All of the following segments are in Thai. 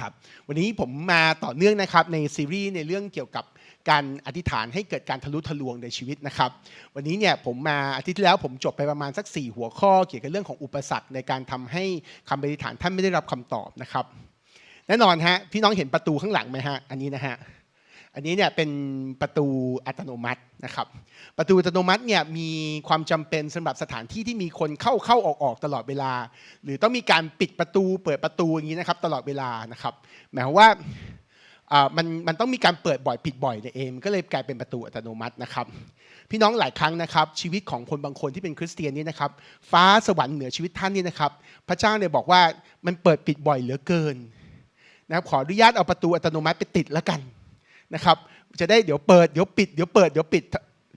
ครับวันนี้ผมมาต่อเนื่องนะครับในซีรีส์ในเรื่องเกี่ยวกับการอธิษฐานให้เกิดการทะลุทะลวงในชีวิตนะครับวันนี้เนี่ยผมมาอาทิตย์ที่แล้วผมจบไปประมาณสัก 4 หัวข้อ เกี่ยวกับเรื่องของอุปสรรคในการทำให้คำอธิษฐานท่านไม่ได้รับคำตอบนะครับแน่นอนฮะพี่น้องเห็นประตูข้างหลังไหมฮะอันนี้นะฮะ อันนี้เนี่ยเป็นประตูอัตโนมัตินะครับ ประตูอัตโนมัติเนี่ยมีความจำเป็นสำหรับสถานที่ที่มีคนเข้าเข้าออกออกตลอดเวลา หรือต้องมีการปิดประตูเปิดประตูอย่างนี้นะครับตลอดเวลานะครับ หมายความว่ามันมันต้องมีการเปิดบ่อยปิดบ่อยในเองก็เลยกลายเป็นประตูอัตโนมัตินะครับ พี่น้องหลายครั้งนะครับ ชีวิตของคนบางคนที่เป็นคริสเตียนนี่นะครับ ฟ้าสวรรค์เหนือชีวิตท่านนี่นะครับ พระเจ้าเนี่ยบอกว่ามันเปิดปิดบ่อยเหลือเกินนะครับขออนุญาตเอาประตูอัตโนมัติไปติดแล้วกัน นะครับจะได้เดี๋ยวเปิดเดี๋ยวปิดเดี๋ยวเปิดเดี๋ยวปิด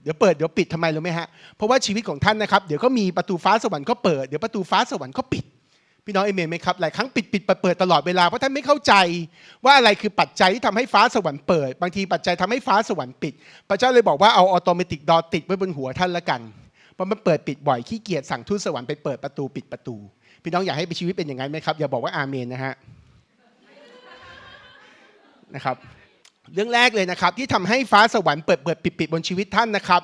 เดี๋ยวเปิดเดี๋ยวปิดทำไมรู้ไหมฮะเพราะว่าชีวิตของท่านนะครับเดี๋ยวก็มีประตูฟ้าสวรรค์ก็เปิดเดี๋ยวประตูฟ้าสวรรค์ก็ปิดพี่น้องเอเมนไหมครับหลายครั้งปิดปิดเปิดเปิดตลอดเวลาเพราะท่านไม่เข้าใจว่าอะไรคือปัจจัยที่ทำให้ฟ้าสวรรค์เปิด บางทีปัจจัยทำให้ฟ้าสวรรค์ปิด พระเจ้าเลยบอกว่าเอาออโตเมติกดอติดไว้บนหัวท่านละกันเพราะมันเปิดปิดบ่อยขี้เกียจสั่งทูตสวรรค์ไปเปิดประตูปิดประตู พี่น้องอยากให้ชีวิตเป็นอย่างนั้นไหมครับอย่าบอกว่าอาเมนนะฮะนะครับ เรื่องแรกเลยนะครับที่ทำให้ฟ้าสวรรค์เปิดเปิดปิดปิดบนชีวิตท่านนะครับ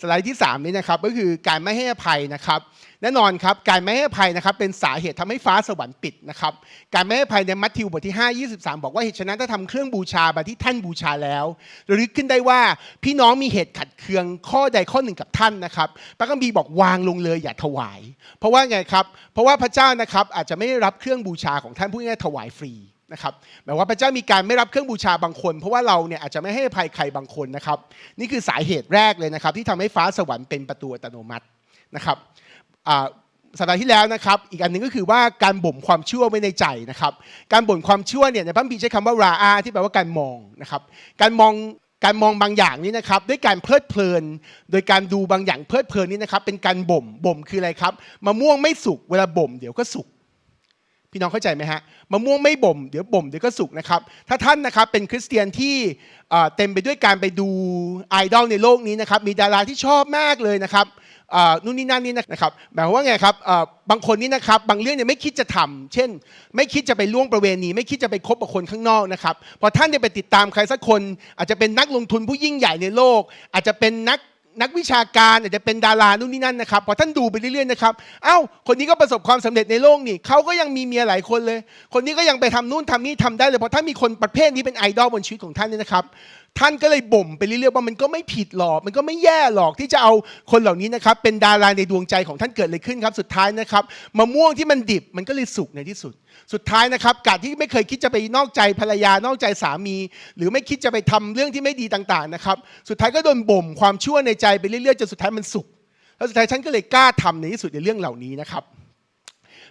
สไลด์ที่ 3 นี้นะครับก็คือการไม่ให้อภัยนะครับ แน่นอนครับการไม่ให้อภัยนะครับเป็นสาเหตุทำให้ฟ้าสวรรค์ปิดนะครับการไม่ให้อภัยในมัทธิวบทที่5 23 บอกว่าเหตุฉะนั้นถ้าทำเครื่องบูชามาที่ท่านบูชาแล้วระลึกขึ้นได้ว่าพี่น้องมีเหตุขัดเคืองข้อใดข้อหนึ่งกับท่านนะครับพระคัมภีร์บอกวางลงเลยอย่าถวาย เพราะว่าไงครับเพราะว่าพระเจ้านะครับอาจจะไม่ได้รับเครื่องบูชาของท่านผู้ง่ายๆถวายฟรี นะครับหมายว่าพระเจ้ามีการไม่รับเครื่องบูชาบางคน เพราะว่าเราเนี่ยอาจจะไม่ให้ภัยใครบางคนนะครับ นี่คือสาเหตุแรกเลยนะครับ ที่ทำให้ฟ้าสวรรค์เป็นประตูอัตโนมัตินะครับสัปดาห์ที่แล้วนะครับ อีกอันหนึ่งก็คือว่าการบ่มความชั่วไว้ในใจนะครับ การบ่มความชั่วเนี่ยในพระคัมภีใช้คำว่าราอา ที่แปลว่าการมองนะครับ การมองการมองบางอย่างนี้นะครับ ด้วยการเพลิดเพลิน โดยการดูบางอย่างเพลิดเพลินนี้นะครับ เป็นการบ่มบ่มคืออะไรครับมะม่วงไม่สุกเวลาบ่มเดี๋ยวก็สุก พี่น้องเข้าใจไหมฮะมะม่วงไม่บ่มเดี๋ยวบ่มเดี๋ยวก็สุกนะครับ ถ้าท่านนะครับเป็นคริสเตียนที่เต็มไปด้วยการไปดูไอดอลในโลกนี้นะครับมีดาราที่ชอบมากเลยนะครับนู่นนี่นั่นนี่นะครับหมายความว่าไงครับบางคนนี่นะครับบางเรื่องเนี่ยไม่คิดจะทำเช่น ไม่คิดจะไปล่วงประเวณี ไม่คิดจะไปคบกับคนข้างนอกนะครับพอท่านได้ไปติดตามใครสักคน อาจจะเป็นนักลงทุนผู้ยิ่งใหญ่ในโลก อาจจะเป็นนัก นักวิชาการอาจจะเป็นดารานู่นนี่นั่นนะครับพอท่านดูไปเรื่อยๆนะครับเอ้าคนนี้ก็ประสบความสำเร็จในโลกนี่เขาก็ยังมีเมียหลายคนเลย คนนี้ก็ยังไปทำนู่นทำนี่ทำได้เลยเพราะถ้ามีคนประเภทนี้เป็นไอดอลบนชีวิตของท่านเนี่ยนะครับ ท่านก็เลยบ่มไปเรื่อยๆว่ามันก็ไม่ผิดหรอก มันก็ไม่แย่หรอกที่จะเอาคนเหล่านี้นะครับเป็นดาราในดวงใจของท่านเกิดอะไรขึ้นครับ สุดท้ายนะครับมะม่วงที่มันดิบมันก็เลยสุกในที่สุด สุดท้ายนะครับการที่ไม่เคยคิดจะไปนอกใจภรรยานอกใจสามี หรือไม่คิดจะไปทำเรื่องที่ไม่ดีต่างๆนะครับสุดท้ายก็โดนบ่มความชั่วในใจไปเรื่อยๆจนสุดท้ายมันสุกแล้วสุดท้ายฉันก็เลยกล้าทำในที่สุดในเรื่องเหล่านี้นะครับ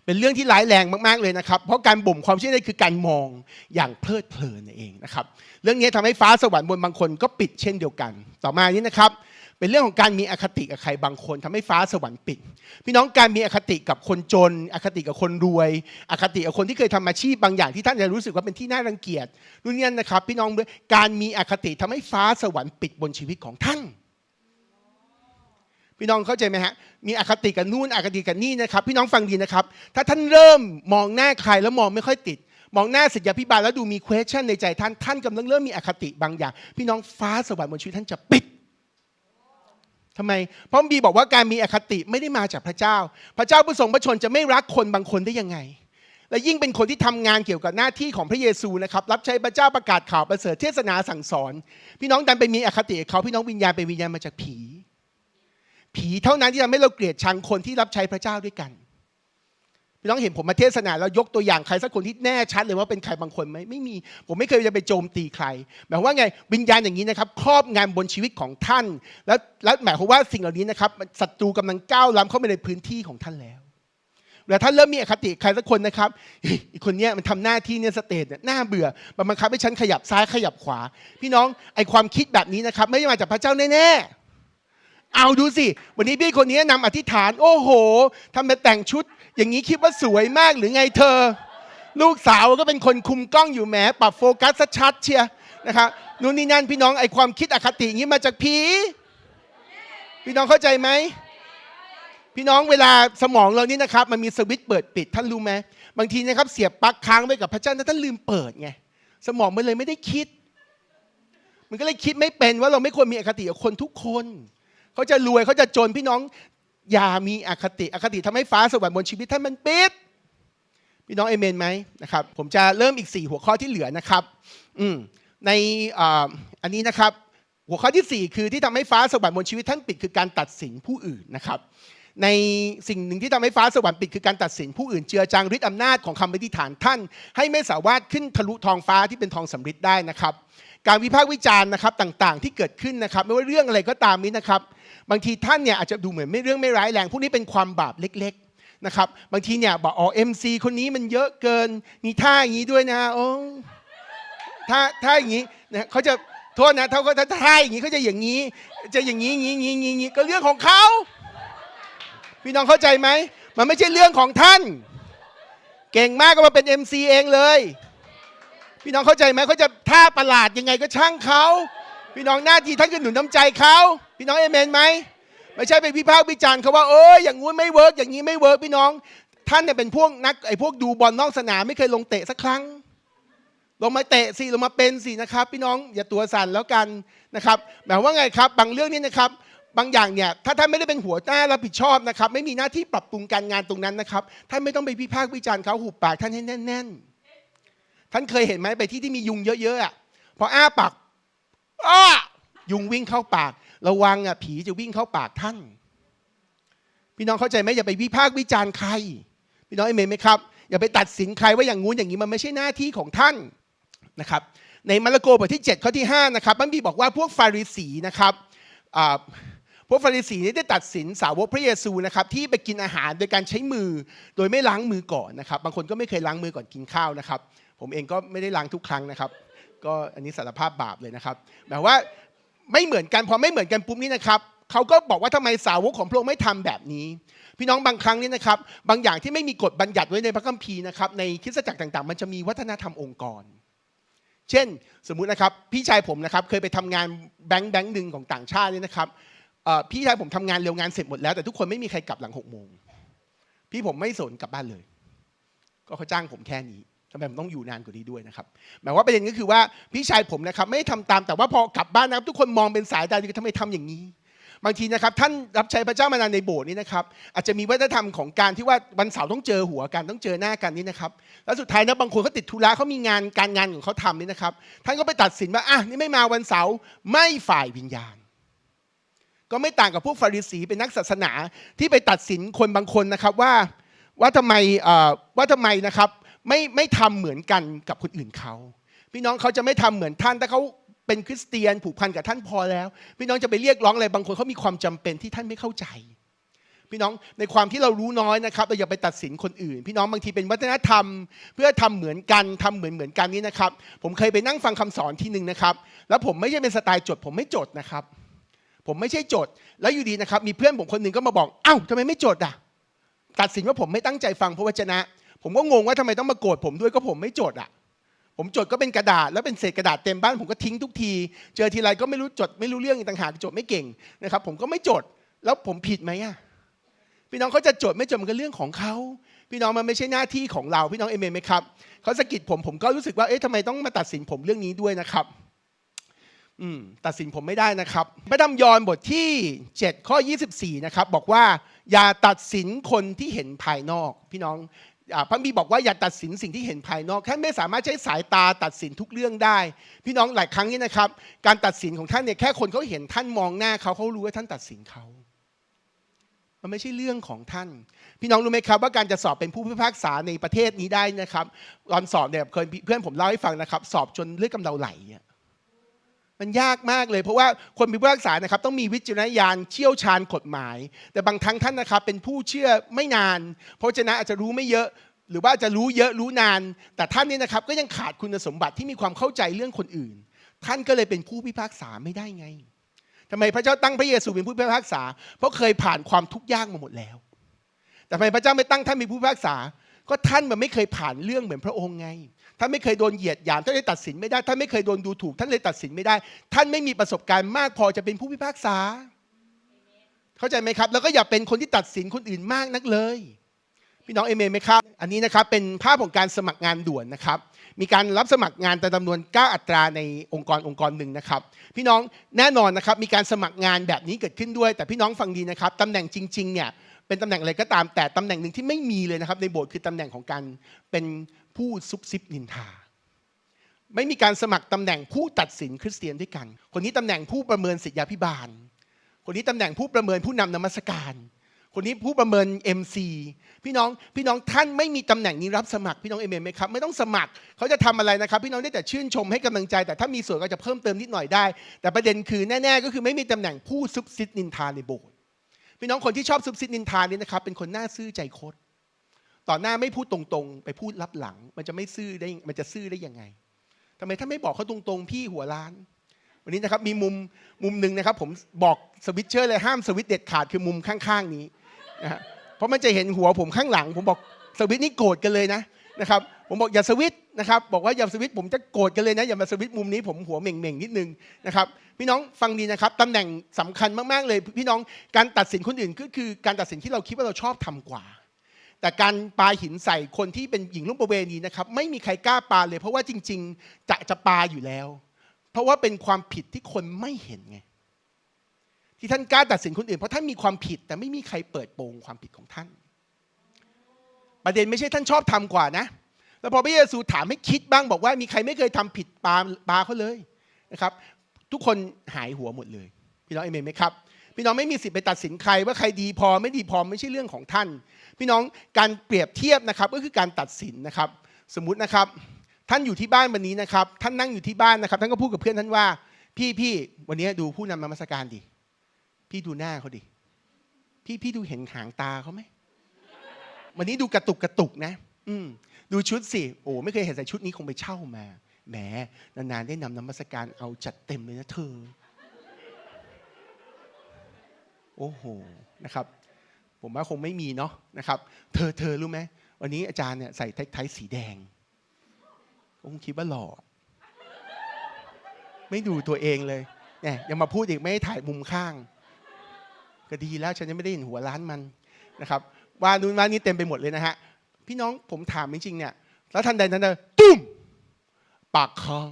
เป็นเรื่องที่ร้ายแรงมากๆเลยนะครับ เพราะการบ่มความเชื่อนี่คือการมองอย่างเพลิดเพลินเองนะครับ เรื่องนี้ทำให้ฟ้าสวรรค์บนบางคนก็ปิดเช่นเดียวกัน ต่อมานี้นะครับเป็นเรื่องของการมีอคติกับใครบางคนทำให้ฟ้าสวรรค์ปิด พี่น้องการมีอคติกับคนจน อคติกับคนรวย อคติกับคนที่เคยทำอาชีพบางอย่างที่ท่านจะรู้สึกว่าเป็นที่น่ารังเกียจรุ่นนี้นะครับ พี่น้องการมีอคติทำให้ฟ้าสวรรค์ปิดบนชีวิตของท่าน พี่น้องเข้าใจไหมฮะมีอคติกับนู่นอคติกับนี่นะครับ พี่น้องฟังดีนะครับ ถ้าท่านเริ่มมองหน้าใครแล้วมองไม่ค่อยติด มองหน้าศิษยาพิบาลแล้วดูมี question ในใจท่านท่านกำลังเริ่มมีอคติบางอย่าง พี่น้องฟ้าสวรรค์บนชีวิตท่านจะปิดทำไมเพราะบีบอกว่าการมีอคติไม่ได้มาจากพระเจ้า พระเจ้าผู้ทรงพระชนจะไม่รักคนบางคนได้ยังไง และยิ่งเป็นคนที่ทำงานเกี่ยวกับหน้าที่ของพระเยซูนะครับ รับใช้พระเจ้าประกาศข่าวประเสริฐเทศนาสั่งสอน พี่น้องดันไปมีอคติเขาพี่น้องวิญญาณเป็นวิญญาณมาจากผี ผีเท่านั้นที่ทำให้เราเกลียดชังคนที่รับใช้พระเจ้าด้วยกันพี่น้องเห็นผมมาเทศนาแล้วยกตัวอย่างใครสักคนที่แน่ชัดเลยว่าเป็นใครบางคนไหมไม่มี ผมไม่เคยจะไปโจมตีใคร หมายความว่าไงวิญญาณอย่างนี้นะครับครอบงานบนชีวิตของท่าน แล้วแล้วหมายความว่าสิ่งเหล่านี้นะครับศัตรูกำลังก้าวล้ำเข้ามาในพื้นที่ของท่านแล้วเวลาท่านเริ่มมีอคติใครสักคนนะครับอีกคนเนี้ยมันทำหน้าที่เนี่ยสเตทเนี่ยน่าเบื่อมันบังคับให้ฉันขยับซ้ายขยับขวา พี่น้องไอความคิดแบบนี้นะครับ ไม่ได้มาจากพระเจ้าแน่ๆ เอาดูสิ วันนี้พี่คนนี้นำอธิษฐาน โอ้โหทำมาแต่งชุด อย่างนี้คิดว่าสวยมากหรือไงเธอ ลูกสาวก็เป็นคนคุมกล้องอยู่แหมปรับโฟกัสชัดเชียร์นะครับนู่นนี่นั่นพี่น้องไอความคิดอคติอย่างนี้มาจากผีพี่น้องเข้าใจไหมพี่น้องเวลาสมองเรานี่นะครับ มันมีสวิตช์เปิดปิดท่านรู้ไหมบางทีนะครับเสียบปลั๊กค้างไว้กับพระเจ้าแต่ท่านลืมเปิดไงสมองมันเลยไม่ได้คิด มันก็เลยคิดไม่เป็นว่าเราไม่ควรมีอคติกับคนทุกคน เขาจะรวยเขาจะจนพี่น้องอย่ามีอคติอคติทำให้ฟ้าสวรรค์บนชีวิตท่านมันปิดพี่น้องเอเมนไหมนะครับผมจะเริ่มอีก 4 หัวข้อที่เหลือนะครับอืมในอ,อันนี้นะครับหัวข้อทีสี่4 คือที่ทำให้ฟ้าสวรรค์บนชีวิตท่านปิดคือการตัดสินผู้อื่นนะครับ ในสิ่งหนึ่งที่ทำให้ฟ้าสวรรค์ปิดคือการตัดสินผู้อื่นเจือจางฤทธิ์อำนาจของคำอธิษฐานท่าน ให้ไม่สามารถขึ้นทะลุทองฟ้าที่เป็นทองสำริดได้นะครับ การวิพากษ์วิจารณ์นะครับต่างๆ ที่เกิดขึ้นนะครับ ไม่ว่าเรื่องอะไรก็ตามนี้นะครับ บางทีท่านเนี่ยอาจจะดูเหมือนไม่เรื่องไม่ร้ายแรงพวกนี้เป็นความบาปเล็กๆนะครับบางทีเนี่ยบอกอ๋อเอ็มซีคนนี้มันเยอะเกินมีท่าอย่างนี้ด้วยนะโอ้ถ้าถ้าอย่างนี้นะเขาจะโทษนะถ้าเขาถ้าท่าอย่างนี้เขาจะอย่างนี้ จะอย่างนี้อย่างนี้งนี้งนี้ก็เรื่องของเขาพี่น้องเข้าใจไหมมันไม่ใช่เรื่องของท่าน เก่งมากก็มาเป็น MC เองเลย พี่น้องเข้าใจไหมเขาจะท่าประหลาดยังไงก็ช่างเขา พี่น้องหน้าที่ท่านคือหนุนน้ำใจเขาพี่น้องเอเมนไหมไม่ใช่ไปวิพากษ์วิจารณ์เขาว่าเอออย่างงู้นไม่เวิร์กอย่างนี้ไม่เวิร์กพี่น้อง ท่านเนี่ยเป็นพวกนักไอ้พวกดูบอลนอกสนามไม่เคยลงเตะสักครั้ง ลงมาเตะสิลงมาเป็นสินะครับ พี่น้องอย่าตัวสั่นแล้วกันนะครับหมายว่าไงครับ บางเรื่องนี่นะครับบางอย่างเนี่ยถ้าท่านไม่ได้เป็นหัวหน้ารับผิดชอบนะครับ ไม่มีหน้าที่ปรับปรุงการงานตรงนั้นนะครับท่านไม่ต้องไปวิพากษ์วิจารณ์เขาหุบปากท่านให้แน่น ๆ ท่านเคยเห็นไหมไปที่ที่มียุงเยอะๆอะพออ้าปาก อ้ายุงวิ่งเข้าปาก ระวังอะผีจะวิ่งเข้าปากท่าน พี่น้องเข้าใจไหมอย่าไปวิพากษ์วิจารณ์ใคร พี่น้องเอเมนไหมครับ อย่าไปตัดสินใครว่าอย่างงู้นอย่างนี้มันไม่ใช่หน้าที่ของท่านนะครับในมาระโกบทที่ 7 ข้อที่5นะครับมันมีบอกว่าพวกฟาริสีนะครับพวกฟาริสีนี่ได้ตัดสินสาวกพระเยซูนะครับที่ไปกินอาหารโดยการใช้มือโดยไม่ล้างมือก่อนนะครับ บางคนก็ไม่เคยล้างมือก่อนกินข้าวนะครับ ผมเองก็ไม่ได้ล้างทุกครั้งนะครับ ก็อันนี้สารภาพบาปเลยนะครับหมายว่าไม่เหมือนกันพอไม่เหมือนกันปุ๊บนี่นะครับเขาก็บอกว่าทำไมสาวกของพระองค์ไม่ทำแบบนี้ พี่น้องบางครั้งนี่นะครับ บางอย่างที่ไม่มีกฎบัญญัติไว้ในพระคัมภีร์นะครับในคริสตจักรต่างๆ มันจะมีวัฒนธรรมองค์กร เช่น สมมุตินะครับพี่ชายผมนะครับเคยไปทำงานแบงค์แบงค์หนึ่งของต่างชาติเนี่ยนะครับพี่ชายผมทำงานเร็วงานเสร็จหมดแล้วแต่ทุกคนไม่มีใครกลับหลังหกโมงพี่ผมไม่สนกลับบ้านเลย ก็เขาจ้างผมแค่นี้ ทำไมผมต้องอยู่นานกว่านี้ด้วยนะครับหมายว่าประเด็นก็คือว่าพี่ชายผมนะครับไม่ได้ทำตามแต่ว่าพอกลับบ้านนะครับ ทุกคนมองเป็นสายตาดีทำไมทำอย่างนี้ บางทีนะครับท่านรับใช้พระเจ้ามานานในโบสถ์นี่นะครับอาจจะมีวัฒนธรรมของการที่ว่าวันเสาร์ต้องเจอหัวกันต้องเจอหน้ากันนี่นะครับแล้วสุดท้ายนะบางคนเขาติดธุระเขามีงานการงานของเขาทำนี่นะครับท่านก็ไปตัดสินว่าอะนี่ไม่มาวันเสาร์ไม่ฝ่ายวิญญาณก็ไม่ต่างกับพวกฟาริสีเป็นนักศาสนาที่ไปตัดสินคนบางคนนะครับว่าว่าทำไมว่าทำไมนะครับ ไม่ไม่ทำเหมือนกันกับคนอื่นเขา พี่น้องเขาจะไม่ทำเหมือนท่านแต่เขาเป็นคริสเตียนผูกพันกับท่านพอแล้ว พี่น้องจะไปเรียกร้องอะไรบางคนเขามีความจำเป็นที่ท่านไม่เข้าใจ พี่น้องในความที่เรารู้น้อยนะครับเราอย่าไปตัดสินคนอื่น พี่น้องบางทีเป็นวัฒนธรรม เพื่อทำเหมือนกันทำเหมือนเหมือนกันนี่นะครับ ผมเคยไปนั่งฟังคำสอนที่หนึ่งนะครับ แล้วผมไม่ใช่เป็นสไตล์จด ผมไม่จดนะครับ ผมไม่ใช่จด แล้วอยู่ดีนะครับ มีเพื่อนผมคนหนึ่งก็มาบอกเอ้าทำไมไม่จดอะตัดสินว่าผมไม่ตั้งใจฟังพระวจนะ ผมก็งงว่าทำไมต้องมาโกรธผมด้วยก็ผมไม่จดอะ ผมจดก็เป็นกระดาษแล้วเป็นเศษกระดาษเต็มบ้านผมก็ทิ้งทุกที เจอทีไรก็ไม่รู้จดไม่รู้เรื่องอีกต่างหากจดไม่เก่งนะครับ ผมก็ไม่จดแล้วผมผิดไหมอะพี่น้องเขาจะจดไม่จดมันก็เรื่องของเขาพี่น้องมันไม่ใช่หน้าที่ของเราพี่น้องเอเมนไหมครับเขาสะกิดผมผมก็รู้สึกว่าเอ๊ะทำไมต้องมาตัดสินผมเรื่องนี้ด้วยนะครับอืมตัดสินผมไม่ได้นะครับ พระธรรมยอห์นบทที่ 7 ข้อ 24 นะครับ บอกว่าอย่าตัดสินคนที่เห็นภายนอก พี่น้อง พระบีบอกว่าอย่าตัดสินสิ่งที่เห็นภายนอกท่านไม่สามารถใช้สายตาตัดสินทุกเรื่องได้ พี่น้องหลายครั้งนี้นะครับ การตัดสินของท่านเนี่ยแค่คนเขาเห็นท่านมองหน้าเขาเขารู้ว่าท่านตัดสินเขามันไม่ใช่เรื่องของท่าน พี่น้องรู้ไหมครับ ว่าการจะสอบเป็นผู้พิพากษาในประเทศนี้ได้นะครับตอนสอบเนี่ยเคยเพื่อนผมเล่าให้ฟังนะครับ สอบจนเลือดกำเดาไหลอะ มันยากมากเลย เพราะว่าคนเป็นผู้พิพากษานะครับต้องมีวิจารณญาณเชี่ยวชาญกฎหมาย แต่บางครั้งท่านนะครับเป็นผู้เชื่อไม่นาน เพราะฉะนั้นอาจจะรู้ไม่เยอะ หรือว่าจะรู้เยอะรู้นาน แต่ท่านนี่นะครับก็ยังขาดคุณสมบัติที่มีความเข้าใจเรื่องคนอื่น ท่านก็เลยเป็นผู้พิพากษาไม่ได้ไงทำไมพระเจ้าตั้งพระเยซูเป็นผู้พิพากษา เพราะเคยผ่านความทุกข์ยากมาหมดแล้ว แต่ทำไมพระเจ้าไม่ตั้งท่านเป็นผู้พิพากษา ก็ท่านมันไม่เคยผ่านเรื่องเหมือนพระองค์ไง ท่านไม่เคยโดนเหยียดหยามท่านเลยตัดสินไม่ได้ท่านไม่เคยโดนดูถูกท่านเลยตัดสินไม่ได้ ท่านไม่มีประสบการณ์มากพอจะเป็นผู้พิพากษา เข้าใจไหมครับ แล้วก็อย่าเป็นคนที่ตัดสินคนอื่นมากนักเลย พี่น้องเอเมนไหมครับ อันนี้นะครับเป็นภาพของการสมัครงานด่วนนะครับ มีการรับสมัครงานแต่จำนวน 9 อัตราในองค์กรองค์กรหนึ่งนะครับ พี่น้องแน่นอนนะครับมีการสมัครงานแบบนี้เกิดขึ้นด้วย แต่พี่น้องฟังดีนะครับตำแหน่งจริงๆเนี่ย เป็นตำแหน่งอะไรก็ตามแต่ตำแหน่งหนึ่งที่ไม่มีเลยนะครับ ในโบสถ์คือตำแหน่งของการเป็นผู้ซุบซิบนินทา ไม่มีการสมัครตำแหน่งผู้ตัดสินคริสเตียนด้วยกัน คนนี้ตำแหน่งผู้ประเมินศิษยาพิบาล คนนี้ตำแหน่งผู้ประเมินผู้นำนมัสการ คนนี้ผู้ประเมิน MC พี่น้องพี่น้องท่านไม่มีตำแหน่งนี้รับสมัครพี่น้องเอเมนไหมครับไม่ต้องสมัครเขาจะทำอะไรนะครับ พี่น้องได้แต่ชื่นชมให้กำลังใจ แต่ถ้ามีส่วนก็จะเพิ่มเติมนิดหน่อยได้ แต่ประเด็นคือแน่ ๆ ก็คือไม่มีตำแหน่งผู้ซุบซิดนินทาในโบสถ์ พี่น้องคนที่ชอบซุบซิดนินทานี่นะครับ เป็นคนหน้าซื่อใจคดต่อหน้าไม่พูดตรงๆ ไปพูดลับหลัง มันจะไม่ซื่อได้มันจะซื่อได้ยังไงทำไมท่านไม่บอกเขาตรงๆ พี่หัวล้าน วันนี้นะครับมีมุมมุมหนึ่งนะครับ ผมบอกสวิตเชอร์เลยห้ามสวิตเด็ดขาดคือมุมข้างๆนี้นะเพราะมันจะเห็นหัวผมข้างหลัง ผมบอกสวิตนี่โกรธกันเลยนะนะครับ ผมบอกอย่าสวิตช์นะครับบอกว่าอย่าสวิตช์ผมจะโกรธกันเลยนะอย่ามาสวิตช์มุมนี้ผมหัวเหม่งๆนิดนึงนะครับพี่น้องฟังดีนะครับตำแหน่งสำคัญมากๆเลย พี่น้องการตัดสินคนอื่นก็คือการตัดสินที่เราคิดว่าเราชอบทำกว่า แต่การปาหินใส่คนที่เป็นหญิงร่มประเวณีนะครับไม่มีใครกล้าปาเลย เพราะว่าจริง ๆ จะจะปาอยู่แล้ว เพราะว่าเป็นความผิดที่คนไม่เห็นไงที่ท่านกล้าตัดสินคนอื่นเพราะท่านมีความผิด แต่ไม่มีใครเปิดโปงความผิดของท่าน ประเด็นไม่ใช่ท่านชอบทำกว่านะ แล้วพอพระเยซูถามให้คิดบ้างบอกว่ามีใครไม่เคยทำผิดปาปาเขาเลยนะครับ ทุกคนหายหัวหมดเลย พี่น้องเอเมนไหมครับ พี่น้องไม่มีสิทธิ์ไปตัดสินใครว่าใครดีพอไม่ดีพอไม่ใช่เรื่องของท่าน พี่น้องการเปรียบเทียบนะครับก็คือการตัดสินนะครับ สมมุตินะครับ ท่านอยู่ที่บ้านวันนี้นะครับ ท่านนั่งอยู่ที่บ้านนะครับ ท่านก็พูดกับเพื่อนท่านว่า พี่พี่วันนี้ดูผู้นำนมัสการดิพี่ดูหน้าเขาดิพี่พี่ดูเห็นหางตาเขาไหมวันนี้ดูกระตุกกระตุกนะ อืม ดูชุดสิโอ้ไม่เคยเห็นใส่ชุดนี้คงไปเช่ามาแหมนานๆได้นำนมัสการเอาจัดเต็มเลยนะเธอ โอ้โหนะครับ ผมว่าคงไม่มีเนาะนะครับ เธอเธอรู้ไหมวันนี้อาจารย์เนี่ยใส่ไทไทสีแดงคงคิดว่าหล่อไม่ดูตัวเองเลยเนี่ยยังมาพูดอีกไม่ให้ถ่ายมุมข้าง ก็ดีแล้วฉันยังไม่ได้เห็นหัวร้านมันนะครับว่านู่นว่านี่เต็มไปหมดเลยนะฮะ พี่น้องผมถามจริงๆเนี่ยแล้วทันใดนั้นเลยตุ้มปากค้าง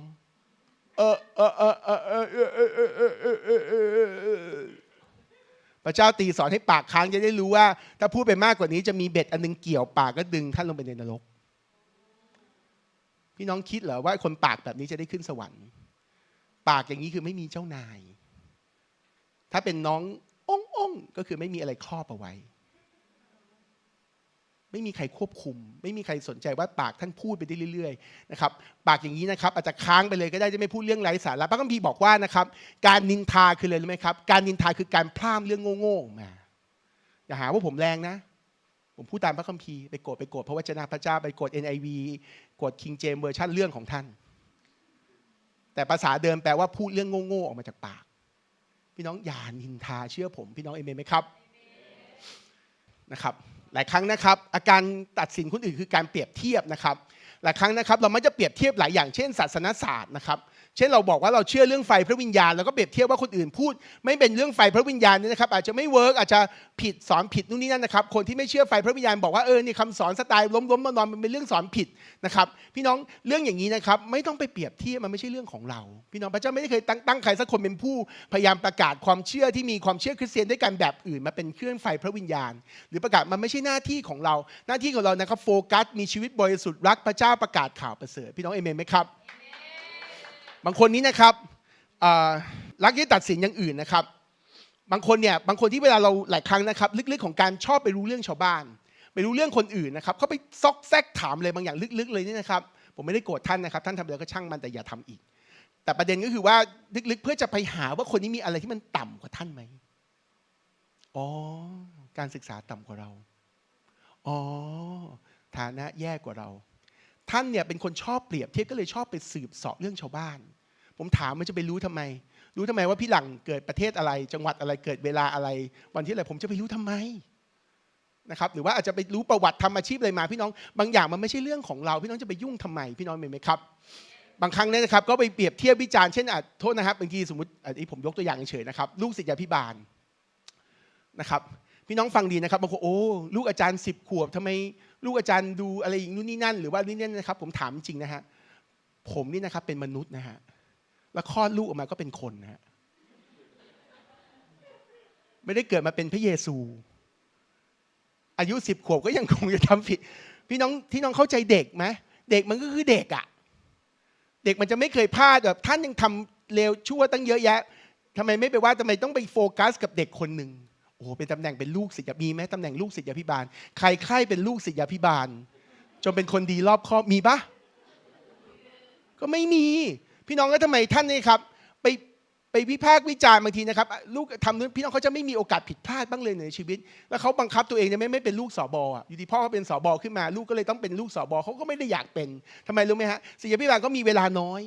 เออเออเออเออเออเออเออเออเออเออเออเออพระเจ้าตีสอนให้ปากค้างจะได้รู้ว่า ถ้าพูดไปมากกว่านี้จะมีเบ็ดอันนึงเกี่ยวปากก็ดึงท่านลงไปในนรก พี่น้องคิดเหรอว่าคนปากแบบนี้จะได้ขึ้นสวรรค์ ปากอย่างนี้คือไม่มีเจ้านาย ถ้าเป็นน้องององก็คือไม่มีอะไรครอบเอาไว้ ไม่มีใครควบคุม ไม่มีใครสนใจว่าปากท่านพูดไปได้เรื่อยๆนะครับปากอย่างนี้นะครับอาจจะค้างไปเลยก็ได้จะไม่พูดเรื่องไร้สาระพระคัมภีร์บอกว่านะครับการนินทาคืออะไรรู้ไหมครับการนินทาคือการพร่ำเรื่องโง่ๆมาอย่าหาว่าผมแรงนะ ผมพูดตามพระคัมภีร์ไปโกรธไปโกรธพระวจนะพระเจ้าไปโกรธ NIV โกรธ King James Version เรื่องของท่าน แต่ภาษาเดิมแปลว่าพูดเรื่องโง่ๆออกมาจากปาก พี่น้องอย่านินทาเชื่อผม พี่น้องเอเมนไหมครับนะครับ หลายครั้งนะครับ อาการตัดสินคนอื่นคือการเปรียบเทียบนะครับ หลายครั้งนะครับ เรามักจะเปรียบเทียบหลายอย่างเช่น ศาสนศาสตร์นะครับ เช่นเราบอกว่าเราเชื่อเรื่องไฟพระวิญญาณแล้วก็เปรียบเทียบว่าคนอื่นพูด ไม่เป็นเรื่องไฟพระวิญญาณนี่นะครับอาจจะไม่เวิร์กอาจจะผิดสอนผิดนู่นนี่นั่นนะครับคนที่ไม่เชื่อไฟพระวิญญาณบอกว่าเออนี่คำสอนสไตล์ล้มๆนอนๆมันเป็นเรื่องสอนผิดนะครับพี่น้องเรื่องอย่างนี้นะครับไม่ต้องไปเปรียบเทียบมันไม่ใช่เรื่องของเรา พี่น้องพระเจ้าไม่ได้เคยตั้งตั้งใครสักคนเป็นผู้พยายามประกาศความเชื่อที่มีความเชื่อคริสเตียนด้วยกันแบบอื่นมาเป็นเครื่องไฟพระวิญญาณ หรือประกาศมันไม่ใช่หน้าที่ของเรา หน้าที่ของเรานะครับโฟกัสมีชีวิตบริสุทธิ์รักพระเจ้าประกาศข่าวประเสริฐพี่น้องเอเมนไหมครับ บางคนนี้นะครับรักที่ตัดสินอย่างอื่นนะครับ บางคนเนี่ยบางคนที่เวลาเราหลายครั้งนะครับ ลึกๆของการชอบไปรู้เรื่องชาวบ้าน ไปรู้เรื่องคนอื่นนะครับเขาไปซอกแซกถามอะไรบางอย่างลึกๆเลยนี่นะครับ ผมไม่ได้โกรธท่านนะครับ ท่านทำอะไรก็ช่างมันแต่อย่าทำอีก แต่ประเด็นก็คือว่าลึกๆ เพื่อจะไปหาว่าคนนี้มีอะไรที่มันต่ำกว่าท่านไหมอ๋อ การศึกษาต่ำกว่าเรา อ๋อ ฐานะแย่กว่าเรา ท่านเนี่ยเป็นคนชอบเปรียบเทียบก็เลยชอบไปสืบสอบเรื่องชาวบ้าน ผมถามมันจะไปรู้ทำไม รู้ทำไมว่าพี่หลังเกิดประเทศอะไร จังหวัดอะไรเกิดเวลาอะไร วันที่อะไรผมจะไปรู้ทำไมนะครับหรือว่าอาจจะไปรู้ประวัติทำอาชีพอะไรมาพี่น้อง บางอย่างมันไม่ใช่เรื่องของเรา พี่น้องจะไปยุ่งทำไม พี่น้องเห็นไหมครับ บางครั้งเนี่ยนะครับก็ไปเปรียบเทียบวิจารณ์เช่นอาจโทษนะครับบางทีสมมติอันนี้ผมยกตัวอย่างเฉยนะครับ ลูกศิษยาพิบาลนะครับ พี่น้องฟังดีนะครับบางคนโอ้ลูกอาจารย์สิบขวบทำไมลูกอาจารย์ดูอะไรอย่างนู้นนี่นั่น หรือว่านี่นั่นนะครับ ผมถามจริงนะฮะผมนี่นะครับเป็นมนุษย์นะฮะแล้วคลอดลูกออกมาก็เป็นคนนะฮะไม่ได้เกิดมาเป็นพระเยซู อายุสิบขวบก็ยังคงจะทำผิด พี่น้องที่น้องเข้าใจเด็กไหมเด็กมันก็คือเด็กอะเด็กมันจะไม่เคยพลาดแบบท่านยังทำเลวชั่วตั้งเยอะแยะทำไมไม่ไปว่าทำไมต้องไปโฟกัสกับเด็กคนหนึ่ง โอ้โหเป็นตำแหน่งเป็นลูกศิษยามีไหมตำแหน่งลูกศิษยาพิบาล ใครใครเป็นลูกศิษยาพิบาล จนเป็นคนดีรอบคอบมีปะก็ไม่มี พี่น้องแล้วทำไมท่านนี่ครับ ไปไปวิพากษ์วิจารณ์บางทีนะครับ ลูกทำนู้นพี่น้องเขาจะไม่มีโอกาสผิดพลาดบ้างเลยในชีวิต แล้วเขาบังคับตัวเองเนี่ยไม่ไม่เป็นลูกสอบอะอยู่ดีพ่อเขาเป็นสอบอขึ้นมา ลูกก็เลยต้องเป็นลูกสอบอเขาก็ไม่ได้อยากเป็นทำไมรู้ไหมฮะศิษยาพิบาลก็มีเวลาน้อย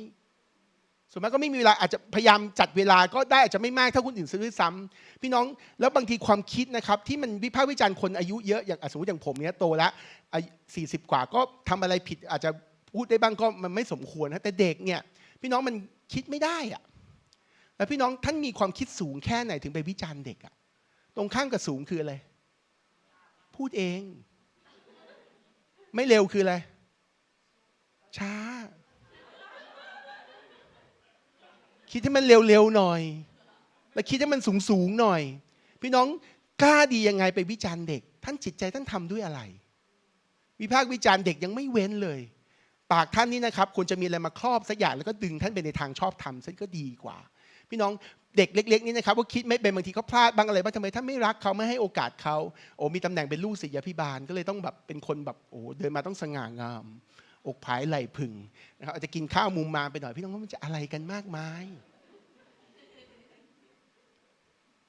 ส่วนมากก็ไม่มีเวลาอาจจะพยายามจัดเวลาก็ได้อาจจะไม่มากเท่าคนอื่นซื้อซ้ำพี่น้องแล้วบางทีความคิดนะครับที่มันวิพากษ์วิจารณ์คนอายุเยอะอย่างสมมติอย่างผมเนี้ยโตแล้วสี่สิบกว่าก็ทำอะไรผิดอาจจะพูดได้บ้างก็มันไม่สมควรนะแต่เด็กเนี่ยพี่น้องมันคิดไม่ได้อะแล้วพี่น้องท่านมีความคิดสูงแค่ไหนถึงไปวิจารณ์เด็กอะตรงข้ามกับสูงคืออะไร พูดเอง ไม่เร็วคืออะไรช้า คิดให้มันเร็วๆหน่อย แล้วคิดให้มันสูงๆหน่อย พี่น้องกล้าดียังไงไปวิจารณ์เด็ก ท่านจิตใจท่านทำด้วยอะไร วิพากษ์วิจารณ์เด็กยังไม่เว้นเลย ปากท่านนี่นะครับควรจะมีอะไรมาครอบสักอย่างแล้วก็ดึงท่านไปในทางชอบธรรมซึ่งก็ดีกว่า พี่น้องเด็กเล็กๆนี่นะครับว่าคิดไม่เป็นบางทีเขาพลาดบางอะไรบ้างทำไมท่านไม่รักเขาไม่ให้โอกาสเขาโอ้มีตำแหน่งเป็นลูกศิษยาพิบาลก็เลยต้องแบบเป็นคนแบบโอ้เดินมาต้องสง่างาม อกผายไหลพึงนะครับอาจจะกินข้าวมุมมาไปหน่อย พี่น้องว่ามันจะอะไรกันมากมาย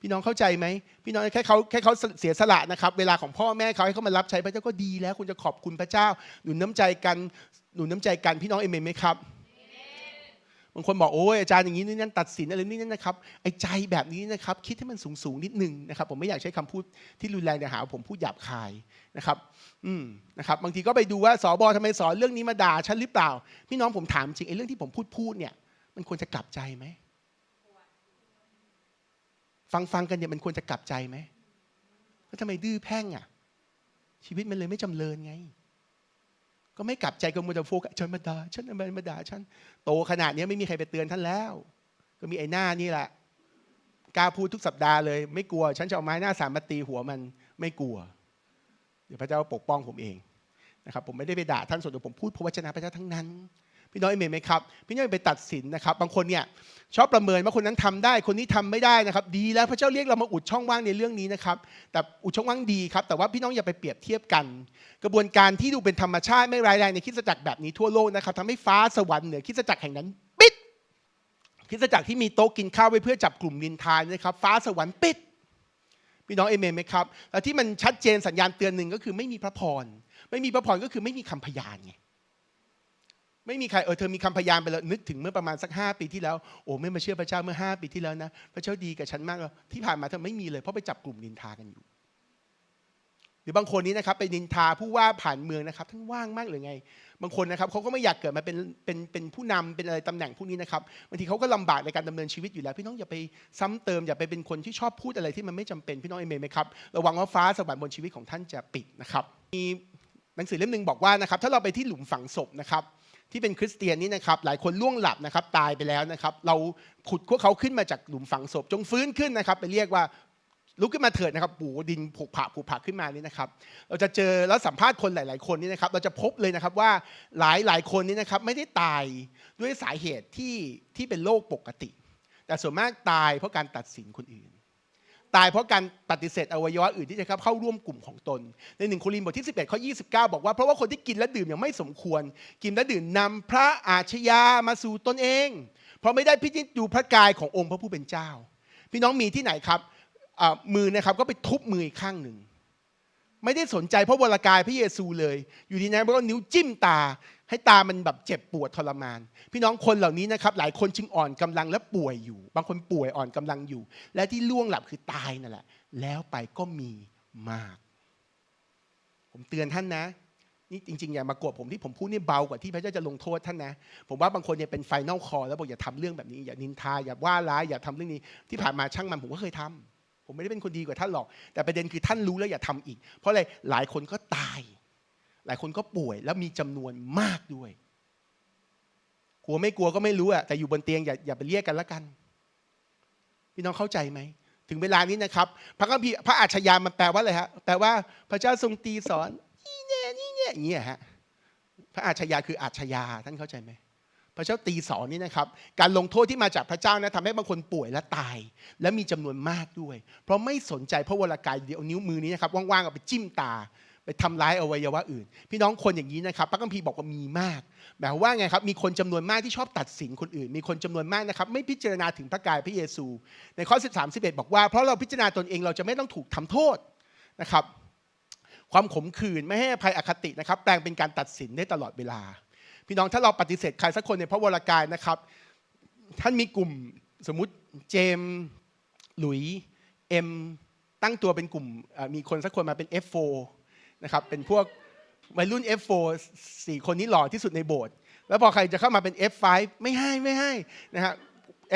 พี่น้องเข้าใจไหมพี่น้องแค่เขาแค่เขาเสียสละนะครับ เวลาของพ่อแม่เขาให้เขามารับใช้พระเจ้าก็ดีแล้วคุณจะขอบคุณพระเจ้า หนุนน้ำใจกันหนุนน้ำใจกันพี่น้องเอเมนไหมครับ บางคนบอกโอ้ยอาจารย์อย่างนี้นี่นั่นตัดสินอะไรนี่นั่นนะครับไอ้ใจแบบนี้นะครับคิดให้มันสูงสูงนิดนึงนะครับ ผมไม่อยากใช้คำพูดที่รุนแรงเดี๋ยหาว่าผมพูดหยาบคายนะครับ อืมนะครับ บางทีก็ไปดูว่าสอบอทำไมสอนเรื่องนี้มาด่าฉันหรือเปล่าพี่น้องผมถามจริงไอ้เรื่องที่ผมพูดพูดเนี่ย มันควรจะกลับใจไหมฟังฟังกันเนี่ยมันควรจะกลับใจไหมแล้วทำไมดื้อแพ่งอะ ชีวิตมันเลยไม่จำเริญไง ก็ไม่กลับใจก็มัวแต่โฟกัสฉันมาด่าฉันทำไมมาด่าฉันโตขนาดนี้ไม่มีใครไปเตือนท่านแล้ว ก็มีไอ้หน้านี่แหละกล้าพูดทุกสัปดาห์เลย ไม่กลัว ฉันจะเอาไม้หน้าสามมาตีหัวมันไม่กลัว เดี๋ยวพระเจ้าปกป้องผมเองนะครับผมไม่ได้ไปด่าท่านส่วนตัวผมพูดพระวจนะพระเจ้าทั้งนั้น พี่น้องเอเมนไหมครับพี่น้องไปตัดสินนะครับ บางคนเนี่ยชอบประเมินว่าคนนั้นทำได้ คนนี้ทำไม่ได้นะครับ ดีแล้วพระเจ้าเรียกเรามาอุดช่องว่างในเรื่องนี้นะครับ แต่อุดช่องว่างดีครับ แต่ว่าพี่น้องอย่าไปเปรียบเทียบกัน กระบวนการที่ดูเป็นธรรมชาติไม่ร้ายแรงในคริสตจักรแบบนี้ทั่วโลกนะครับทำให้ฟ้าสวรรค์เหนือคริสตจักรแห่งนั้น ปิดคริสตจักรที่มีโต๊ะกินข้าวไว้เพื่อจับกลุ่มนินทานนะครับฟ้าสวรรค์ปิดพี่น้องเอเมนไหมครับแล้วที่มันชัดเจนสัญญาณเตือนหนึ่งก็คือไม่มีพระพรไม่มีพระพรก็คือไม่มีคำพยานไง ไม่มีใครเออเธอมีคำพยานไปแล้วนึกถึงเมื่อประมาณสักห้าปีที่แล้วโอ้ไม่มาเชื่อพระเจ้าเมื่อห้าปีที่แล้วนะพระเจ้าดีกับฉันมากเลยที่ผ่านมาเธอไม่มีเลยเพราะไปจับกลุ่มนินทากันอยู่ หรือบางคนนี้นะครับไปนินทาผู้ว่าผ่านเมืองนะครับท่านว่างมากหรือไง บางคนนะครับเขาก็ไม่อยากเกิดมาเป็นเป็นเป็นผู้นำเป็นอะไรตำแหน่งพวกนี้นะครับบางทีเขาก็ลำบากในการดำเนินชีวิตอยู่แล้วพี่น้องอย่าไปซ้ำเติมอย่าไปเป็นคนที่ชอบพูดอะไรที่มันไม่จำเป็นพี่น้องเอเมนไหมครับระวังว่าฟ้าสวรรค์บนชีวิตของท่านจะปิดนะครับมีหนังสือเล่มหนึ่งบอกว่านะครับถ้าเราไปที่หลุมฝังศพนะครับ ที่เป็นคริสเตียนนี่นะครับหลายคนล่วงหลับนะครับตายไปแล้วนะครับ เราขุดพวกเขาขึ้นมาจากหลุมฝังศพ จงฟื้นขึ้นนะครับ ไปเรียกว่าลุกขึ้นมาเถิดนะครับปูดินผุผาผุผาขึ้นมานี่นะครับ เราจะเจอแล้วสัมภาษณ์คนหลาย ๆ คนนี่นะครับ เราจะพบเลยนะครับว่าหลายหลายคนนี่นะครับไม่ได้ตายด้วยสาเหตุที่ที่เป็นโรคปกติ แต่ส่วนมากตายเพราะการตัดสินคนอื่น ตายเพราะการปฏิเสธอวัยวะอื่นที่จะเข้าร่วมกลุ่มของตน ในหนึ่งโครินธ์บทที่ 11ข้อ29 บอกว่าเพราะว่าคนที่กินและดื่มอย่างไม่สมควร กินและดื่มนำพระอาชญามาสู่ตนเอง เพราะไม่ได้พิจิตรดูพระกายขององค์พระผู้เป็นเจ้า พี่น้องมีที่ไหนครับมือนะครับก็ไปทุบมืออีกข้างหนึ่ง ไม่ได้สนใจพระวรากายพระเยซูเลย อยู่ดีนะก็นิ้วจิ้มตา ให้ตามันแบบเจ็บปวดทรมาน พี่น้องคนเหล่านี้นะครับ หลายคนจึงอ่อนกำลังและป่วยอยู่ บางคนป่วยอ่อนกำลังอยู่ และที่ล่วงหลับคือตายนั่นแหละ แล้วไปก็มีมาก ผมเตือนท่านนะนี่จริงๆอย่ามากรธผมที่ผมพูดนี่เบากว่าที่พระเจ้าจะลงโทษท่านนะ ผมว่าบางคนเนี่ยเป็นไฟนอลคอแล้วบอกอย่าทำเรื่องแบบนี้ อย่านินทาอย่าว่าร้ายอย่าทำเรื่องนี้ที่ผ่านมาช่างมันผมก็เคยทำผมไม่ได้เป็นคนดีกว่าท่านหรอก แต่ประเด็นคือท่านรู้แล้วอย่าทำอีก เพราะอะไรหลายคนก็ตาย หลายคนก็ป่วยแล้วมีจำนวนมากด้วย กลัวไม่กลัวก็ไม่รู้อะแต่อยู่บนเตียงอย่าอย่าไปเรียกกันละกัน พี่น้องเข้าใจไหม ถึงเวลานี้นะครับ พระคัมภีร์พระอาชญามันแปลว่าอะไรฮะแปลว่าพระเจ้าทรงตีสอนนี่แน่นี่แน่อย่างเงี้ยฮะพระอาชญาคืออาชญาท่านเข้าใจไหมพระเจ้าตีสอนนี่นะครับ การลงโทษที่มาจากพระเจ้านะทำให้บางคนป่วยและตาย และมีจำนวนมากด้วย เพราะไม่สนใจพระวรากายเดียวนิ้วมือนี้นะครับว่างๆเอาไปจิ้มตา ไปทำร้ายอวัยวะอื่น พี่น้องคนอย่างนี้นะครับพระคัมภีร์บอกว่ามีมากหมายว่าไงครับมีคนจำนวนมากที่ชอบตัดสินคนอื่น มีคนจำนวนมากนะครับไม่พิจารณาถึงพระกายพระเยซู ในข้อ 13 11 บอกว่า เพราะเราพิจารณาตนเองเราจะไม่ต้องถูกทำโทษนะครับความขมขื่นไม่ให้อภัยอคตินะครับแปลงเป็นการตัดสินได้ตลอดเวลา พี่น้องถ้าเราปฏิเสธใครสักคนในพระวรากายนะครับ ท่านมีกลุ่มสมมุติเจมหลุยเอ็มตั้งตัวเป็นกลุ่มมีคนสักคนมาเป็น F4 นะครับเป็นพวกวัยรุ่น F4 สี่คนนี้หล่อที่สุดในโบสถ์แล้วพอใครจะเข้ามาเป็น F5 ไม่ให้ไม่ให้นะฮะ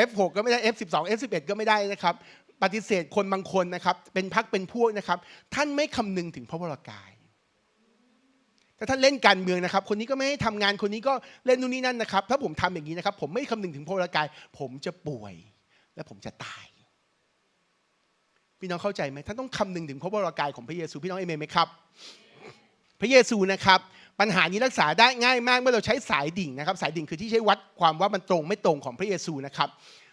F6 ก็ไม่ได้ F12 F11 ก็ไม่ได้นะครับ ปฏิเสธคนบางคนนะครับ เป็นพักเป็นพวกนะครับ ท่านไม่คำนึงถึงพระวรากาย ถ้าท่านเล่นการเมืองนะครับ คนนี้ก็ไม่ให้ทำงานคนนี้ก็เล่นนู่นนี่นั่นนะครับ ถ้าผมทำอย่างนี้นะครับ ผมไม่คำนึงถึงพระวรากาย ผมจะป่วย และผมจะตาย พี่น้องเข้าใจไหมท่านต้องคำนึงถึงพระวรากายของพระเยซูพี่น้องเอเมนไหมครับ พระเยซูนะครับปัญหานี้รักษาได้ง่ายมากเมื่อเราใช้สายดิ่งนะครับ สายดิ่งคือที่ใช้วัดความว่ามันตรงไม่ตรงของพระเยซูนะครับ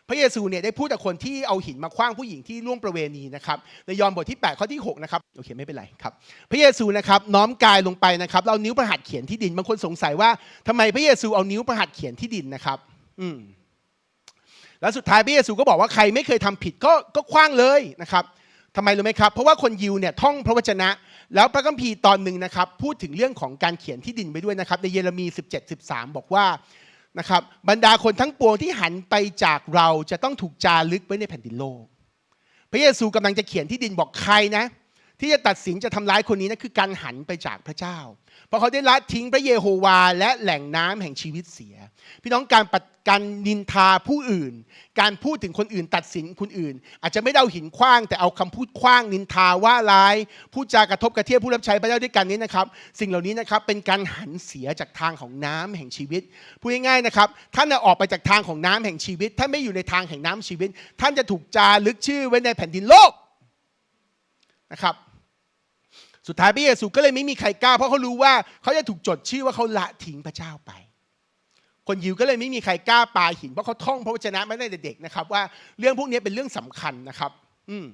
พระเยซูเนี่ยได้พูดกับคนที่เอาหินมาคว้างผู้หญิงที่ล่วงประเวณีนะครับในยอห์นบทที่ 8 ข้อที่6นะครับโอเคไม่เป็นไรครับพระเยซูนะครับน้อมกายลงไปนะครับเอานิ้วประหัตเขียนที่ดินบางคนสงสัยว่าทำไมพระเยซูเอานิ้วประหัตเขียนที่ดินนะครับ อืม แล้วสุดท้ายพระเยซูก็บอกว่าใครไม่เคยทำผิดก็ก็คว้างเลยนะครับทำไมรู้ไหมครับ เพราะว่าคนยิวเนี่ยท่องพระวจนะ แล้วพระคัมภีร์ตอนหนึ่งนะครับ พูดถึงเรื่องของการเขียนที่ดินไปด้วยนะครับ ในเยเรมี 17 13 บอกว่านะครับบรรดาคนทั้งปวงที่หันไปจากเราจะต้องถูกจารึกไว้ในแผ่นดินโลก พระเยซูกำลังจะเขียนที่ดินบอกใครนะ ที่จะตัดสินจะทำร้ายคนนี้นะคือการหันไปจากพระเจ้า เพราะเขาได้ละทิ้งพระเยโฮวาและแหล่งน้ำแห่งชีวิตเสีย พี่น้องการปัดการนินทาผู้อื่น การพูดถึงคนอื่นตัดสินคนอื่น อาจจะไม่ได้เอาหินคว้าง แต่เอาคำพูดคว้างนินทาว่าร้ายพูดจากระทบกระเทียบผู้รับใช้พระเจ้าด้วยกันนี้นะครับ สิ่งเหล่านี้นะครับเป็นการหันเสียจากทางของน้ำแห่งชีวิตพูดง่ายๆนะครับท่านน่ะออกไปจากทางของน้ำแห่งชีวิตท่านไม่อยู่ในทางแห่งน้ำชีวิต ท่านจะถูกจารึกชื่อไว้ในแผ่นดินโลกนะครับ สุดท้ายพระเยซูก็เลยไม่มีใครกล้า เพราะเขารู้ว่าเขาจะถูกจดชื่อว่าเขาละทิ้งพระเจ้าไป คนยิวก็เลยไม่มีใครกล้าปาหินเพราะเขาท่องพระวจนะมาตั้งแต่เด็กนะครับ ว่าเรื่องพวกนี้เป็นเรื่องสำคัญนะครับ อืม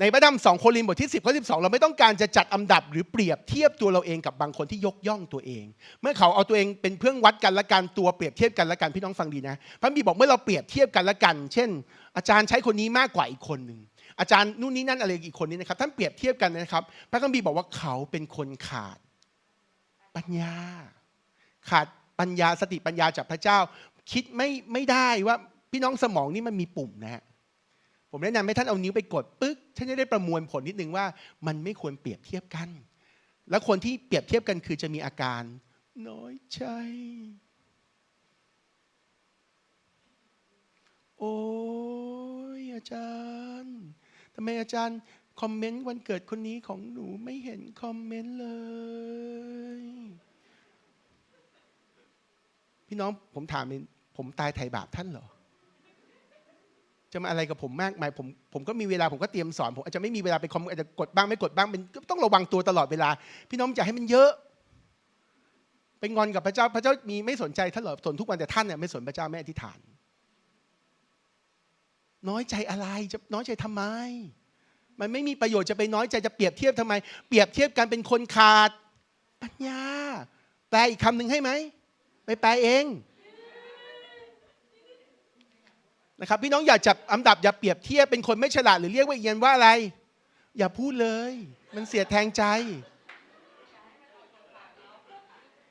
ในพระธรรมสองโครินธ์บทที่ 10ข้อ12 เราไม่ต้องการจะจัดอันดับหรือเปรียบเทียบตัวเราเองกับบางคนที่ยกย่องตัวเอง เมื่อเขาเอาตัวเองเป็นเครื่องวัดกันและการตัวเปรียบเทียบกันและกันพี่น้องฟังดีนะพระบีร์บอกเมื่อเราเปรียบเทียบกันและกัน เช่น อาจารย์ใช้คนนี้มากกว่าอีกคนหนึ่ง อาจารย์นู่นนี่นั่นอะไรอีกคนนี้นะครับ ท่านเปรียบเทียบกันนะครับ พระคัมภีร์บอกว่าเขาเป็นคนขาดปัญญา ขาดปัญญาสติปัญญาจากพระเจ้า คิดไม่ไม่ได้ว่าพี่น้องสมองนี่มันมีปุ่มนะฮะผมแนะนำให้ท่านเอานิ้วไปกดปึ๊กท่านจะได้ประมวลผลนิดนึงว่า มันไม่ควรเปรียบเทียบกัน แล้วคนที่เปรียบเทียบกันคือจะมีอาการ น้อยใจ โอ้ยอาจารย์ ทำไมอาจารย์คอมเมนต์วันเกิดคนนี้ของหนูไม่เห็นคอมเมนต์เลย พี่น้องผมถามเลยผมตายไถ่บาปท่านเหรอ จะมาอะไรกับผมมากมายผมผมก็มีเวลาผมก็เตรียมสอน ผมอาจจะไม่มีเวลาไปคอมอาจจะกดบ้างไม่กดบ้างเป็นต้องระวังตัวตลอดเวลา พี่น้องอย่าให้มันเยอะไปงอนกับพระเจ้าพระเจ้ามีไม่สนใจท่านเหรอสนทุกวันแต่ท่านเนี่ยไม่สนพระเจ้าไม่อธิษฐาน น้อยใจอะไรจะน้อยใจทำไม มันไม่มีประโยชน์จะไปน้อยใจจะเปรียบเทียบทำไม เปรียบเทียบกันเป็นคนขาด ปัญญา แปลอีกคำหนึ่งให้ไหมไปแปลเองนะครับพี่น้องอย่าจับอันดับอย่าเปรียบเทียบเป็นคนไม่ฉลาดหรือเรียกว่าเอียนว่าอะไร อย่าพูดเลย มันเสียแทงใจ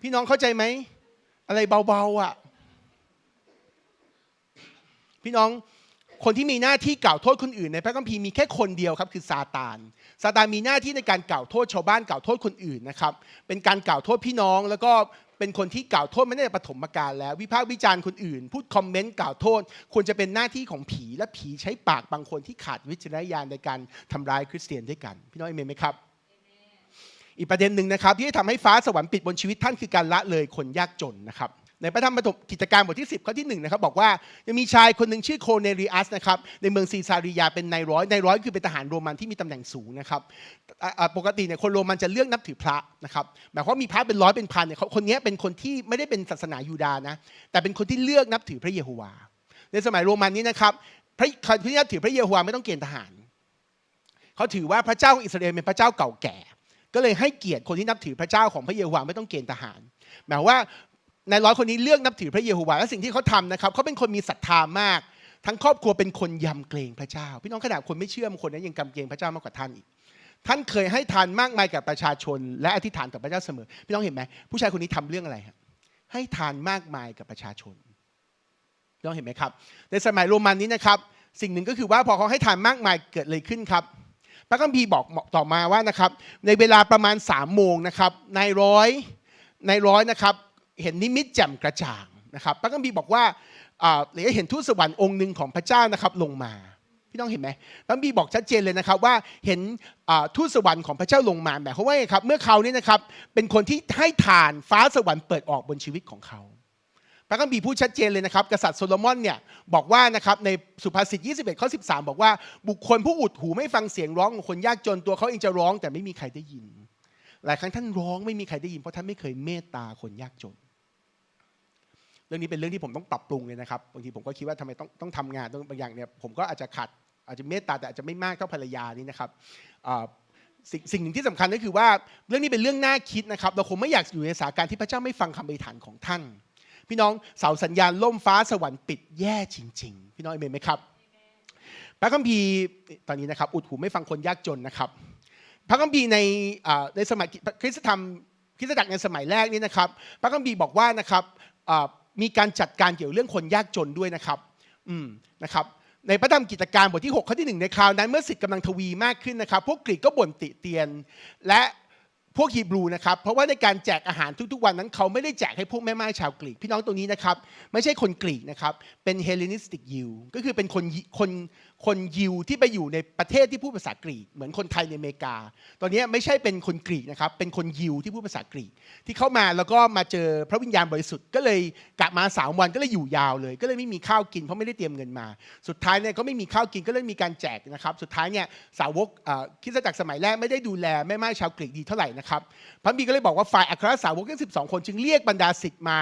พี่น้องเข้าใจไหมอะไรเบาๆอะ พี่น้อง คนที่มีหน้าที่กล่าวโทษคนอื่นในพระคัมภีร์มีแค่คนเดียวครับคือซาตานซาตานมีหน้าที่ในการกล่าวโทษชาวบ้านกล่าวโทษคนอื่นนะครับเป็นการกล่าวโทษพี่น้อง แล้วก็เป็นคนที่กล่าวโทษไม่ได้ปฐมกาลแล้ว วิพากษ์วิจารณ์คนอื่น พูดคอมเมนต์กล่าวโทษ ควรจะเป็นหน้าที่ของผีและผีใช้ปากบางคนที่ขาดวิจารณญาณในการทำร้ายคริสเตียนด้วยกัน พี่น้องเอเมนไหมครับอีกประเด็นหนึ่งนะครับที่ทำให้ฟ้าสวรรค์ปิดบนชีวิตท่านคือการละเลยคนยากจนนะครับ ในพระธรรมปฐมกิจการบทที่ 10 ข้อที่1นะครับบอกว่ายังมีชายคนหนึ่งชื่อโคเนริอัสนะครับในเมืองซีซาริยาเป็นนายร้อยนายร้อยคือเป็นทหารโรมันที่มีตำแหน่งสูงนะครับปกติเนี่ยคนโรมันจะเลือกนับถือพระนะครับหมายความว่ามีพระเป็นร้อยเป็นพันเนี่ยเขาคนนี้เป็นคนที่ไม่ได้เป็นศาสนายูดาห์นะแต่เป็นคนที่เลือกนับถือพระเยโฮวา ในสมัยโรมันนี้นะครับพระคนที่นับถือพระเยโฮวาไม่ต้องเกณฑ์ทหารเขาถือว่าพระเจ้าของอิสราเอลเป็นพระเจ้าเก่าแก่ ก็เลยให้เกียรติคนที่นับถือพระเจ้าของพระเยโฮวาไม่ต้องเกณฑ์ทหารหมายว่า นายร้อยคนนี้เลือกนับถือพระเยโฮวาและสิ่งที่เขาทำนะครับเขาเป็นคนมีศรัทธามาก ทั้งครอบครัวเป็นคนยำเกรงพระเจ้า พี่น้องขนาดคนไม่เชื่อบางคนนั้นยังกำเกรงพระเจ้ามากกว่าท่านอีก ท่านเคยให้ทานมากมายกับประชาชน และอธิษฐานกับพระเจ้าเสมอ พี่น้องเห็นไหมผู้ชายคนนี้ทำเรื่องอะไรครับให้ทานมากมายกับประชาชนพี่น้องเห็นไหมครับในสมัยโรมันนี้นะครับสิ่งหนึ่งก็คือว่าพอเขาให้ทานมากมายเกิดอะไรขึ้นครับพระคัมภีร์บอกต่อมาว่านะครับในเวลาประมาณ3ามโมงนะครับนายร้อยนายร้อยนะครับ เห็นนิมิตแจ่มกระจ่างนะครับพระคัมภีร์บอกว่าหรือเห็นทูตสวรรค์องค์หนึ่งของพระเจ้านะครับลงมาพี่น้องเห็นไหมพระคัมภีร์บอกชัดเจนเลยนะครับว่าเห็นทูตสวรรค์ของพระเจ้าลงมาหมายความว่าไงครับเมื่อเขานี่นะครับเป็นคนที่ให้ทานฟ้าสวรรค์เปิดออกบนชีวิตของเขาพระคัมภีร์พูดชัดเจนเลยนะครับ กษัตริย์โซโลมอนเนี่ยบอกว่านะครับในสุภาษิต 21 ข้อ 13 บอกว่าบุคคลผู้อุดหูไม่ฟังเสียงร้องของคนยากจนตัวเขาเองจะร้องแต่ไม่มีใครได้ยิน หลายครั้งท่านร้องไม่มีใครได้ยินเพราะท่านไม่เคยเมตตาคนยากจน รื่องนี้เป็นเรื่องที่ผมต้องปรับปรุงเลยนะครับบางทีผมก็คิดว่าทำไมต้องต้องทำงานต้องบางอย่างเนี่ยผมก็อาจจะขัดอาจจะเมตตาแต่อาจจะไม่มากเท่าภรรยานี่นะครับสิ่งสิ่งหนึ่งที่สำคัญก็คือว่าเรื่องนี้เป็นเรื่องน่าคิดนะครับ เราคงไม่อยากอยู่ในสถานการณ์ที่พระเจ้าไม่ฟังคำอธิษฐานของท่าน พี่น้องเสาสัญญาณล่มฟ้าสวรรค์ปิดแย่จริง ๆ พี่น้องเอเมนไหมครับพระคัมภีร์ตอนนี้นะครับ อุดหูไม่ฟังคนยากจนนะครับ พระคัมภีร์ในในสมัยคริสตธรรมคริสตจักรในสมัยแรกนี่นะครับ พระคัมภีร์บอกว่านะครับ มีการจัดการเกี่ยวเรื่องคนยากจนด้วยนะครับอืมนะครับในพระธรรมกิจการบทที่6ข้อที่1ในคราวนั้นเมื่อสิทธิ์กำลังทวีมากขึ้นนะครับ พวกกรีกก็บ่นติเตียน และพวกฮีบรูนะครับ เพราะว่าในการแจกอาหารทุกๆวันนั้น เขาไม่ได้แจกให้พวกแม่ไม้ชาวกรีก พี่น้องตรงนี้นะครับ ไม่ใช่คนกรีกนะครับ เป็นเฮเลนิสติกยิวก็คือเป็นคนคน คนยิวที่ไปอยู่ในประเทศที่พูดภาษากรีกเหมือนคนไทยในอเมริกา ตอนนี้ไม่ใช่เป็นคนกรีกนะครับ เป็นคนยิวที่พูดภาษากรีก ที่เข้ามาแล้วก็มาเจอพระวิญญาณบริสุทธิ์ก็เลยกลับมาสามวันก็เลยอยู่ยาวเลย ก็เลยไม่มีข้าวกินเพราะไม่ได้เตรียมเงินมา สุดท้ายเนี่ยก็ไม่มีข้าวกินก็เลยมีการแจกนะครับ สุดท้ายเนี่ยสาวกอ่อคริสตจักรสมัยแรกไม่ได้ดูแลแม่ไม้ชาวกรีกดีเท่าไหร่นะครับพระบีก็เลยบอกว่าฝ่ายอัครสาวกทั้ง12 คนจึงเรียกบรรดาศิษย์มา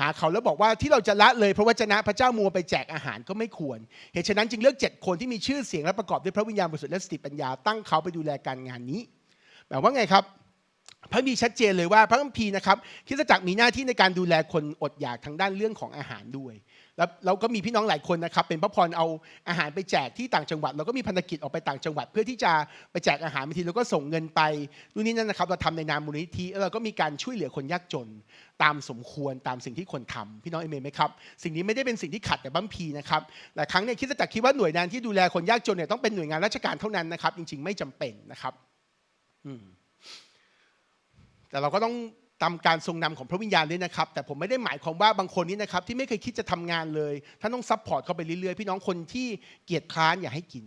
หาเขาแล้วบอกว่าที่เราจะละเลยพระวจนะพระเจ้ามัวไปแจกอาหารก็ไม่ควร เหตุฉะนั้นจึงเลือกเจ็ดคนที่มีชื่อเสียงและประกอบด้วยพระวิญญาณบริสุทธิ์และสติปัญญาตั้งเขาไปดูแลการงานนี้แปลว่าไงครับ พระมีชัดเจนเลยว่าพระคัมภีร์นะครับคริสตจักรมีหน้าที่ในการดูแลคนอดอยากทางด้านเรื่องของอาหารด้วย แล้วเราก็มีพี่น้องหลายคนนะครับ เป็นพระพรเอาอาหารไปแจกที่ต่างจังหวัด เราก็มีพันธกิจออกไปต่างจังหวัด เพื่อที่จะไปแจกอาหารบางทีเราก็ส่งเงินไปนู่นนี่นั่นนะครับ เราทำในนามมูลนิธิแล้วเราก็มีการช่วยเหลือคนยากจน ตามสมควรตามสิ่งที่คนทำพี่น้องเอเมนไหมครับสิ่งนี้ไม่ได้เป็นสิ่งที่ขัดแต่บัมพีนะครับหลายครั้งเนี่ยคริดจักรคิดว่าหน่วยงานที่ดูแลคนยากจนเนี่ยต้องเป็นหน่วยงานราชการเท่านั้นนะครับ จริง ๆ ไม่จำเป็นนะครับ อืม แต่เราก็ต้องตามการทรงนำของพระวิญญาณด้วยนะครับ แต่ผมไม่ได้หมายความว่าบางคนนี้นะครับ ที่ไม่เคยคิดจะทำงานเลยท่านต้องซัพพอร์ตเขาไปเรื่อยๆ พี่น้องคนที่เกียจคร้านอย่าให้กิน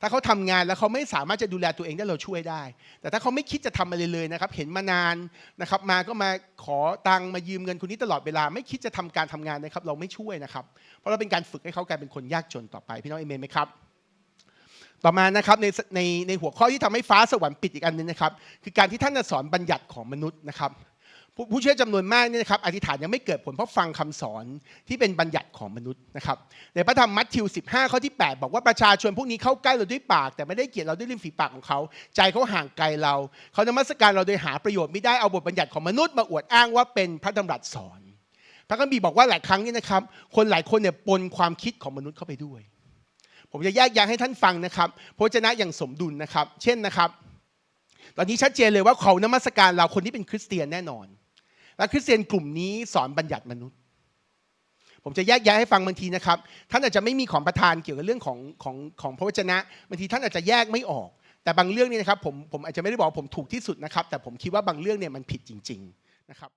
ถ้าเขาทำงานแล้วเขาไม่สามารถจะดูแลตัวเองได้เราช่วยได้ แต่ถ้าเขาไม่คิดจะทำอะไรเลยนะครับ เห็นมานานนะครับ มาก็มาขอตังมายืมเงินคนนี้ตลอดเวลา ไม่คิดจะทำการทำงานนะครับ เราไม่ช่วยนะครับ เพราะเราเป็นการฝึกให้เขากลายเป็นคนยากจนต่อไป พี่น้องเอเมนไหมครับ ต่อมานะครับในในในหัวข้อที่ทำให้ฟ้าสวรรค์ปิดอีกอันหนึงนะครับ คือการที่ท่านสอนบัญญัติของมนุษย์นะครับ ผู้ผู้เชื่อจำนวนมากเนี่ยนะครับอธิษฐานยังไม่เกิดผลเพราะฟังคำสอนที่เป็นบัญญัติของมนุษย์นะครับในพระธรรมมัทธิว 15 ข้อที่ 8 บอกว่าประชาชนพวกนี้เข้าใกล้เราด้วยปาก แต่ไม่ได้เกลียดเราด้วยริมฝีปากของเขา ใจเขาห่างไกลเราเขานมัสการเราโดยหาประโยชน์ไม่ได้เอาบทบัญญัติของมนุษย์มาอวดอ้างว่าเป็นพระดำรัสสอนพระคัมภีร์บอกว่าหลายครั้งเนี่ยนะครับคนหลายคนเนี่ยปนความคิดของมนุษย์เข้าไปด้วย ผมจะแยกแยะให้ท่านฟังนะครับพระวจนะอย่างสมดุลนะครับ เช่นนะครับ ตอนนี้ชัดเจนเลยว่าเขานมัสการเราคนที่เป็นคริสเตียนแน่นอน และคริสเตียนกลุ่มนี้สอนบัญญัติมนุษย์ ผมจะแยกแยะให้ฟังบางทีนะครับ ท่านอาจจะไม่มีของประทานเกี่ยวกับเรื่องของของของพระวจนะบางทีท่านอาจจะแยกไม่ออก แต่บางเรื่องนี่นะครับผมผมอาจจะไม่ได้บอกผมถูกที่สุดนะครับ แต่ผมคิดว่าบางเรื่องเนี่ยมันผิดจริง ๆนะครับ